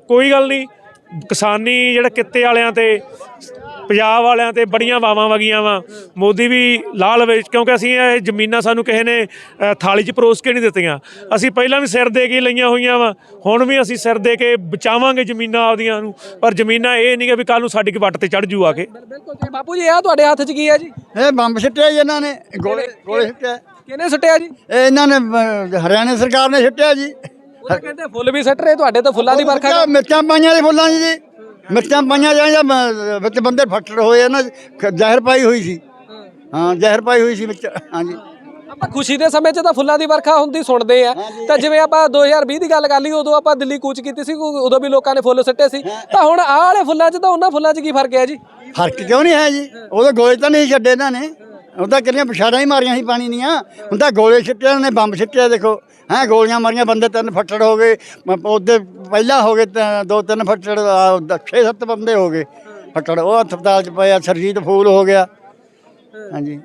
ਕੋਈ ਗੱਲ ਨਹੀਂ ਕਿਸਾਨੀ ਜਿਹੜਾ ਕਿੱਤੇ ਵਾਲਿਆਂ ਤੇ ਪੰਜਾਬ ਵਾਲਿਆਂ ਤੇ ਬੜੀਆਂ ਵਾਵਾਂ ਵਗੀਆਂ ਵਾ। ਮੋਦੀ ਵੀ ਲਾਹ ਲਵੇ ਕਿਉਂਕਿ ਅਸੀਂ ਇਹ ਜ਼ਮੀਨਾਂ ਸਾਨੂੰ ਕਿਸੇ ਨੇ ਥਾਲੀ 'ਚ ਪਰੋਸ ਕੇ ਨਹੀਂ ਦਿੱਤੀਆਂ। ਅਸੀਂ ਪਹਿਲਾਂ ਵੀ ਸਿਰ ਦੇ ਕੇ ਲਈਆਂ ਹੋਈਆਂ ਵਾ। ਹੁਣ ਵੀ ਅਸੀਂ ਸਿਰ ਦੇ ਕੇ ਬਚਾਵਾਂਗੇ ਜ਼ਮੀਨਾਂ ਆਪਦੀਆਂ ਨੂੰ। ਪਰ ਜ਼ਮੀਨਾਂ ਇਹ ਨਹੀਂ ਕਿ ਵੀ ਕੱਲ ਨੂੰ ਸਾਡੀ ਕੀ ਵੱਟ ਤੇ ਚੜ ਜੂ ਆ ਕੇ। ਬਿਲਕੁਲ ਜੀ। ਬਾਪੂ ਜੀ ਆ ਤੁਹਾਡੇ ਹੱਥ 'ਚ ਕੀ ਹੈ ਜੀ? ਇਹ ਬੰਬ ਸਿੱਟਿਆ ਜੀ ਇਹਨਾਂ ਨੇ। ਗੋਲੇ ਗੋਲੇ ਸਿੱਟਿਆ। ਕਿਹਨੇ ਸੁੱਟਿਆ ਜੀ? ਇਹ ਇਹਨਾਂ ਨੇ ਹਰਿਆਣਾ ਸਰਕਾਰ ਨੇ ਸਿੱਟਿਆ ਜੀ। ਉਹ ਤਾਂ ਕਹਿੰਦੇ ਫੁੱਲ ਵੀ ਸੱਟ ਰਹੇ ਤੁਹਾਡੇ ਤਾਂ ਫੁੱਲਾਂ ਦੀ ਵਰਖਾ ਮਿਰਚਾਂ- ਮਿਰਚਾਂ ਪਾਈਆਂ ਦੇ ਫੁੱਲਾਂ 'ਚ ਜੀ। ਮਿਰਚਾਂ ਪਾਈਆਂ ਜਾਂ ਜਾਂ ਮ- ਵਿੱਚ ਬੰਦੇ ਫੱਟੜ ਹੋਏ ਆ ਨਾ ਖ- ਜ਼ਹਿਰ ਪਾਈ ਹੋਈ ਸੀ। ਹਾਂ ਜ਼ਹਿਰ ਪਾਈ ਹੋਈ ਸੀ ਵਿੱਚ ਹਾਂਜੀ। ਆਪਾਂ ਖੁਸ਼ੀ ਦੇ ਸਮੇਂ 'ਚ ਤਾਂ ਫੁੱਲਾਂ ਦੀ ਵਰਖਾ ਹੁੰਦੀ ਸੁਣਦੇ ਆ। ਤਾਂ ਜਿਵੇਂ ਆਪਾਂ 2020 ਦੀ ਗੱਲ ਕਰ ਲਈ ਉਦੋਂ ਆਪਾਂ ਦਿੱਲੀ ਕੂਚ ਕੀਤੀ ਸੀ ਉ- ਉਦੋਂ ਵੀ ਲੋਕਾਂ ਨੇ ਫੁੱਲ ਸੱਟੇ ਸੀ। ਤਾਂ ਹੁਣ ਆਹ ਵਾਲੇ ਫੁੱਲਾਂ 'ਚ ਤਾਂ ਉਹਨਾਂ ਫੁੱਲਾਂ 'ਚ ਕੀ ਫ਼ਰਕ ਹੈ ਜੀ? ਫ਼ਰਕ ਕਿਉਂ ਨਹੀਂ ਹੈ ਜੀ? ਉਹਦੇ ਗੋਲੇ ਤਾਂ ਨਹੀਂ ਛੱਡੇ ਇਹਨਾਂ ਨੇ। ਉਹ ਤਾਂ ਕਿੰਨੀਆਂ ਪਿਛਾੜਾਂ ਹੀ ਮਾਰੀਆਂ ਸੀ ਪਾਣੀ ਦੀਆਂ। ਤਾਂ ਗੋਲੇ ਇਹਨਾਂ ਨੇ ਬੰਬ ਸਿੱਟਿਆ ਦੇਖੋ। ਹੈਂ ਗੋਲੀਆਂ ਮਾਰੀਆਂ ਬੰਦੇ ਤਿੰਨ ਫੱਟੜ ਹੋ ਗਏ। ਉਹਦੇ ਪਹਿਲਾਂ ਹੋ ਗਏ ਦੋ ਤਿੰਨ ਫੱਟੜ 6-7 ਬੰਦੇ ਹੋ ਗਏ ਫੱਟੜ। ਉਹ ਹਸਪਤਾਲ 'ਚ ਪਏ ਆ ਸਰਜੀਤ ਫੂਲ ਹੋ ਗਿਆ। ਹਾਂਜੀ।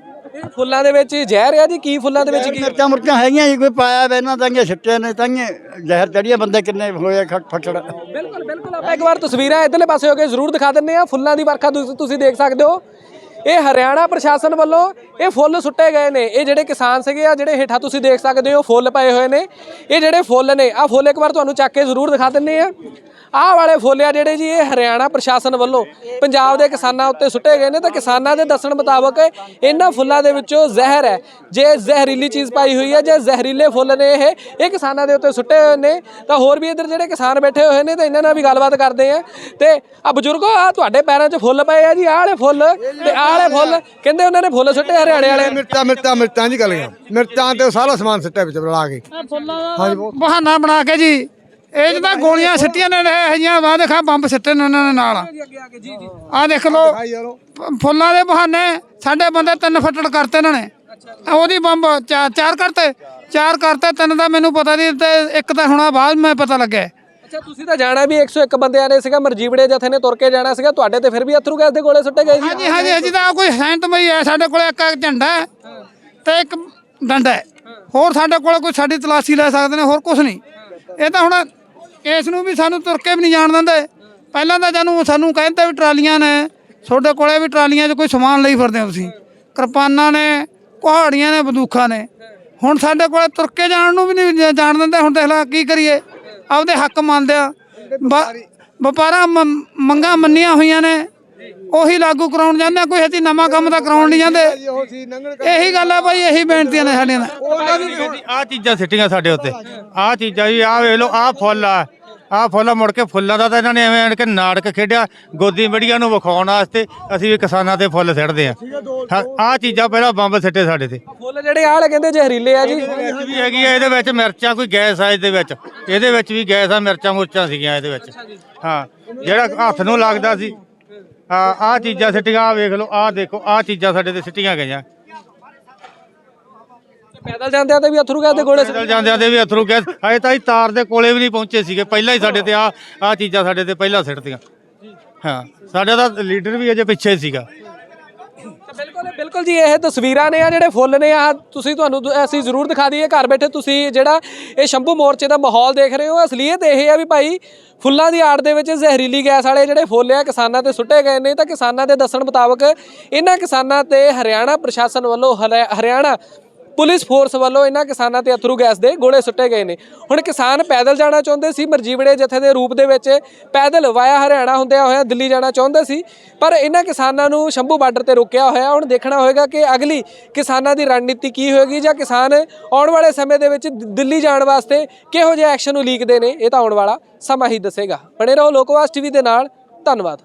ਫੁੱਲਾਂ ਦੇ ਵਿੱਚ ਜ਼ਹਿਰ ਆ ਜੀ? ਕੀ ਫੁੱਲਾਂ ਦੇ ਵਿੱਚ ਕੀ? ਮਿਰਚਾਂ ਮੁਰਚਾਂ ਹੈਗੀਆਂ ਜੀ ਕੋਈ ਪਾਇਆ ਵੇ ਇਹਨਾਂ ਤਾਂ ਸਿੱਟੇ ਨੇ ਤਾਂ ਜ਼ਹਿਰ ਚੜੀਆਂ ਬੰਦੇ ਕਿੰਨੇ ਹੋਏ ਫੱਟੜ। ਬਿਲਕੁਲ ਬਿਲਕੁਲ। ਆਪਾਂ ਇੱਕ ਵਾਰ ਤਸਵੀਰਾਂ ਇਧਰਲੇ ਪਾਸੇ ਹੋ ਕੇ ਜ਼ਰੂਰ ਦਿਖਾ ਦਿੰਨੇ ਆ ਫੁੱਲਾਂ ਦੀ ਵਰਖਾ ਤੁਸੀਂ ਦੇਖ ਸਕਦੇ ਹੋ। ਇਹ ਹਰਿਆਣਾ ਪ੍ਰਸ਼ਾਸਨ ਵੱਲੋਂ ਇਹ ਫੁੱਲ ਸੁੱਟੇ ਗਏ ਨੇ। ਇਹ ਜਿਹੜੇ ਕਿਸਾਨ ਸੀਗੇ ਆ ਜਿਹੜੇ ਹੇਠਾਂ ਤੁਸੀਂ ਦੇਖ ਸਕਦੇ ਹੋ, ਫੁੱਲ ਪਏ ਹੋਏ ਨੇ। ਇਹ ਜਿਹੜੇ ਫੁੱਲ ਨੇ ਆ ਫੁੱਲ ਇੱਕ ਵਾਰ ਤੁਹਾਨੂੰ ਚੱਕ ਕੇ ਜ਼ਰੂਰ ਦਿਖਾ ਦਿੰਨੇ ਆ ਆਹ ਵਾਲੇ ਫੁੱਲ ਆ ਜਿਹੜੇ ਜੀ ਇਹ ਹਰਿਆਣਾ ਪ੍ਰਸ਼ਾਸਨ ਵੱਲੋਂ ਪੰਜਾਬ ਦੇ ਕਿਸਾਨਾਂ ਉੱਤੇ ਸੁੱਟੇ ਗਏ ਨੇ ਤਾਂ ਕਿਸਾਨਾਂ ਦੇ ਦੱਸਣ ਮੁਤਾਬਕ ਇਹਨਾਂ ਫੁੱਲਾਂ ਦੇ ਵਿੱਚੋਂ ਜ਼ਹਿਰ ਹੈ। ਜੇ ਜ਼ਹਿਰੀਲੀ ਚੀਜ਼ ਪਾਈ ਹੋਈ ਹੈ ਜੇ ਜ਼ਹਿਰੀਲੇ ਫੁੱਲ ਨੇ ਇਹ ਇਹ ਕਿਸਾਨਾਂ ਦੇ ਉੱਤੇ ਸੁੱਟੇ ਹੋਏ ਨੇ ਤਾਂ ਹੋਰ ਵੀ ਇੱਧਰ ਜਿਹੜੇ ਕਿਸਾਨ ਬੈਠੇ ਹੋਏ ਨੇ ਤਾਂ ਇਹਨਾਂ ਨਾਲ ਵੀ ਗੱਲਬਾਤ ਕਰਦੇ ਆ। ਤੇ ਆ ਬਜ਼ੁਰਗੋ ਆ ਤੁਹਾਡੇ ਪੈਰਾਂ 'ਚ ਫੁੱਲ ਪਏ ਆ ਜੀ ਆਹ ਵਾਲੇ ਫੁੱਲ ਤੇ ਆਹ ਵਾਲੇ ਫੁੱਲ ਕਹਿੰਦੇ ਉਹਨਾਂ ਨੇ ਫੁੱਲ ਸੁੱਟੇ ਹਰਿਆਣੇ ਵਾਲੇ। ਮਿਰਚਾਂ ਮਿਰਚਾਂ ਮਿਰਚਾਂ ਦੀ ਗਲੀਆਂ। ਮਿਰਚਾਂ ਤੇ ਸਾਰਾ ਸਮਾਨ ਸਿੱਟਿਆ ਵਿੱਚ ਰਲਾ ਕੇ। ਬਹਾਨਾ ਬਣਾ ਕੇ ਜੀ। ਇਹ ਤਾਂ ਗੋਲੀਆਂ ਸਿੱਟੀਆਂ ਨੇ ਇਹ ਹਈਆਂ ਵਾ ਦੇਖਾ ਬੰਬ ਸਿੱਟੇ ਨੇ ਉਹਨਾਂ ਨੇ ਨਾਲ। ਆ ਦੇਖ ਲਓ ਫੁੱਲਾਂ ਦੇ ਬਹਾਨੇ ਸਾਡੇ ਬੰਦੇ ਤਿੰਨ ਫੱਟੜ ਕਰਤੇ ਇਹਨਾਂ ਨੇ। ਉਹਦੀ ਬੰਬ ਚਾਰ ਕਰਤੇ ਚਾਰ ਕਰਤੇ ਤਿੰਨ ਦਾ ਮੈਨੂੰ ਪਤਾ ਨਹੀਂ ਤੇ ਇੱਕ ਤਾਂ ਹੁਣਾ ਬਾਅਦ ਮੈਂ ਪਤਾ ਲੱਗਿਆ। ਅੱਛਾ ਤੁਸੀਂ ਤਾਂ ਜਾਣਾ ਵੀ 101 ਬੰਦਿਆਂ ਨੇ ਸੀਗਾ ਮਰਜੀਵੜੇ ਜਥੇ ਨੇ ਤੁਰ ਕੇ ਜਾਣਾ ਸੀਗਾ ਤੁਹਾਡੇ ਤੇ ਫਿਰ ਵੀ ਅਥਰੂ ਗੈਸ ਦੇ ਗੋਲੇ ਸੁੱਟੇ ਗਏ ਸੀ? ਹਾਂਜੀ ਹਾਂਜੀ ਅਜੀ ਤਾਂ ਕੋਈ ਸੈਂਟਮਈ ਹੈ ਸਾਡੇ ਕੋਲ ਇੱਕ ਇੱਕ ਝੰਡਾ ਹੈ ਤੇ ਇੱਕ ਡੰਡਾ ਹੈ। ਹੋਰ ਸਾਡੇ ਕੋਲ ਕੋਈ ਸਾਡੀ ਤਲਾਸ਼ੀ ਲੈ ਸਕਦੇ ਨੇ ਹੋਰ ਕੁਝ ਨਹੀਂ। ਇਹ ਤਾਂ ਹੁਣ ਇਸ ਨੂੰ ਵੀ ਸਾਨੂੰ ਤੁਰ ਕੇ ਵੀ ਨਹੀਂ ਜਾਣ ਦਿੰਦੇ। ਪਹਿਲਾਂ ਤਾਂ ਜਾਨੂੰ ਸਾਨੂੰ ਕਹਿੰਦੇ ਵੀ ਟਰਾਲੀਆਂ ਨੇ, ਤੁਹਾਡੇ ਕੋਲੇ ਵੀ ਟਰਾਲੀਆਂ 'ਚ ਕੋਈ ਸਮਾਨ ਲਈ ਫਿਰਦੇ ਹੋ ਤੁਸੀਂ। ਕਿਰਪਾਨਾਂ ਨੇ, ਕੁਹਾੜੀਆਂ ਨੇ, ਬੰਦੂਖਾਂ ਨੇ। ਹੁਣ ਸਾਡੇ ਕੋਲੇ ਤੁਰ ਕੇ ਜਾਣ ਨੂੰ ਵੀ ਨਹੀਂ ਜਾਣ ਦਿੰਦੇ। ਹੁਣ ਦੇਖ ਲੈ ਕੀ ਕਰੀਏ। ਆਪਦੇ ਹੱਕ ਮੰਨਦੇ ਆ। ਬਾ- ਵਪਾਰਾਂ ਮੰਗਾਂ ਮੰਨੀਆਂ ਹੋਈਆਂ ਨੇ। ਉਹੀ ਲਾਗੂ ਕਰਾਉਣ ਜਾਂਦੇ ਕੋਈ ਹਤੀ ਨਵਾਂ ਕੰਮ ਤਾਂ ਕਰਾਉਣ ਨਹੀਂ ਜਾਂਦੇ। ਇਹੀ ਗੱਲ ਆ ਭਾਈ ਇਹੀ ਬੇਨਤੀਆਂ ਨੇ ਸਾਡੀਆਂ ਤਾਂ। ਆ ਚੀਜ਼ਾਂ ਸਿੱਟੀਆਂ ਸਾਡੇ ਉੱਤੇ। ਆ ਚੀਜ਼ਾਂ ਜੀ ਆ ਵੇਖ ਲਓ ਆ ਫੁੱਲ ਆ। ਆ ਫੁੱਲ ਮੁੜ ਕੇ ਫੁੱਲਾਂ ਦਾ ਤਾਂ ਇਹਨਾਂ ਨੇ ਐਵੇਂ ਆਣ ਕੇ ਨਾਟਕ ਖੇਡਿਆ ਗੋਦੀ ਮੜੀਆਂ ਨੂੰ ਵਿਖਾਉਣ ਵਾਸਤੇ ਅਸੀਂ ਵੀ ਕਿਸਾਨਾਂ ਤੇ ਫੁੱਲ ਸਿੱਟਦੇ ਆ ਆ ਚੀਜ਼ਾਂ ਪਹਿਲਾਂ ਬੰਬ ਸਿੱਟੇ ਸਾਡੇ ਤੇ। ਫੁੱਲ ਜਿਹੜੇ ਆਹ ਵਾਲੇ ਕਹਿੰਦੇ ਜ਼ਹਿਰੀਲੇ ਆ ਜੀ। ਵਿੱਚ ਵੀ ਹੈਗੀ ਆ ਇਹਦੇ ਵਿੱਚ ਮਿਰਚਾਂ ਕੋਈ ਗੈਸ ਆ ਇਹਦੇ ਵਿੱਚ। ਇਹਦੇ ਵਿੱਚ ਵੀ ਗੈਸ ਆ ਮਿਰਚਾਂ ਮੁਰਚਾਂ ਸੀਗੀਆਂ ਇਹਦੇ ਵਿੱਚ। ਹਾਂ ਜਿਹੜਾ ਹੱਥ ਨੂੰ ਲੱਗਦਾ ਸੀ। ਆ ਆ ਚੀਜ਼ਾਂ ਸਿੱਟੀਆਂ ਆ ਵੇਖ ਲਓ ਆ ਦੇਖੋ ਆ ਚੀਜ਼ਾਂ ਸਾਡੇ ਤੇ ਸਿੱਟੀਆਂ ਗਈਆਂ। ਪੈਦਲ ਜਾਂਦਿਆਂ ਤੇ ਵੀ ਅਥਰੂ ਗੈਸ ਦੇ ਗੋਲੇ ਚਲ ਜਾਂਦਿਆਂ ਦੇ ਵੀ ਅਥਰੂ ਗੈਸ ਹਜੇ ਤਾਂ ਅਸੀਂ ਤਾਰ ਦੇ ਕੋਲੇ ਵੀ ਨਹੀਂ ਪਹੁੰਚੇ ਸੀਗੇ। ਪਹਿਲਾਂ ਹੀ ਸਾਡੇ ਤੇ ਆ ਆ ਚੀਜ਼ਾਂ ਸਾਡੇ ਤੇ ਪਹਿਲਾਂ ਸਿੱਟਦੀਆਂ ਹਾਂ ਸਾਡਾ ਤਾਂ ਲੀਡਰ ਵੀ ਅਜੇ ਪਿੱਛੇ ਸੀਗਾ। ਬਿਲਕੁਲ ਬਿਲਕੁਲ ਜੀ ਇਹ ਤਸਵੀਰਾਂ ਨੇ ਆ ਜਿਹੜੇ ਫੁੱਲ ਨੇ ਆ ਤੁਸੀਂ ਤੁਹਾਨੂੰ ਦ- ਅਸੀਂ ਜ਼ਰੂਰ ਦਿਖਾ ਦਈਏ। ਘਰ ਬੈਠੇ ਤੁਸੀਂ ਜਿਹੜਾ ਇਹ ਸ਼ੰਭੂ ਮੋਰਚੇ ਦਾ ਮਾਹੌਲ ਦੇਖ ਰਹੇ ਹੋ ਅਸਲੀਅਤ ਇਹ ਆ ਵੀ ਭਾਈ ਫੁੱਲਾਂ ਦੀ ਆੜ ਦੇ ਵਿੱਚ ਜ਼ਹਿਰੀਲੀ ਗੈਸ ਵਾਲੇ ਜਿਹੜੇ ਫੁੱਲ ਆ ਕਿਸਾਨਾਂ ਤੇ ਸੁੱਟੇ ਗਏ ਨੇ। ਤਾਂ ਕਿਸਾਨਾਂ ਦੇ ਦੱਸਣ ਮੁਤਾਬਕ ਇਹਨਾਂ ਕਿਸਾਨਾਂ ਤੇ ਹਰਿਆਣਾ ਪ੍ਰਸ਼ਾਸਨ ਵੱਲੋਂ ਹਰਿ- ਹਰਿਆਣਾ ਪੁਲਿਸ ਫੋਰਸ ਵੱਲੋਂ ਇਹਨਾਂ ਕਿਸਾਨਾਂ ਤੇ ਅਥਰੂ ਗੈਸ ਦੇ ਗੋਲੇ ਸੁੱਟੇ ਗਏ ਨੇ। ਹੁਣ ਕਿਸਾਨ ਪੈਦਲ ਜਾਣਾ ਚਾਹੁੰਦੇ ਸੀ, ਮਰਜੀਵੜੇ ਜਥੇ ਦੇ ਰੂਪ ਦੇ ਵਿੱਚ ਪੈਦਲ ਵਾਇਆ ਹਰਿਆਣਾ ਹੁੰਦਿਆਂ ਹੋਇਆ ਦਿੱਲੀ ਜਾਣਾ ਚਾਹੁੰਦੇ ਸੀ, ਪਰ ਇਹਨਾਂ ਕਿਸਾਨਾਂ ਨੂੰ ਸ਼ੰਭੂ ਬਾਰਡਰ ਤੇ ਰੋਕਿਆ ਹੋਇਆ। ਹੁਣ ਦੇਖਣਾ ਹੋਏਗਾ ਕਿ ਅਗਲੀ ਕਿਸਾਨਾਂ ਦੀ ਰਣਨੀਤੀ ਕੀ ਹੋਏਗੀ ਜਾਂ ਕਿਸਾਨ ਆਉਣ ਵਾਲੇ ਸਮੇਂ ਦੇ ਵਿੱਚ ਦਿੱਲੀ ਜਾਣ ਵਾਸਤੇ ਕਿਹੋ ਜਿਹੇ ਐਕਸ਼ਨ ਉਲੀਕਦੇ ਨੇ, ਇਹ ਤਾਂ ਆਉਣ ਵਾਲਾ ਸਮਾਂ ਹੀ ਦੱਸੇਗਾ। ਬਣੇ ਰਹੋ ਲੋਕਵਾਸ ਟੀਵੀ ਦੇ ਨਾਲ, ਧੰਨਵਾਦ।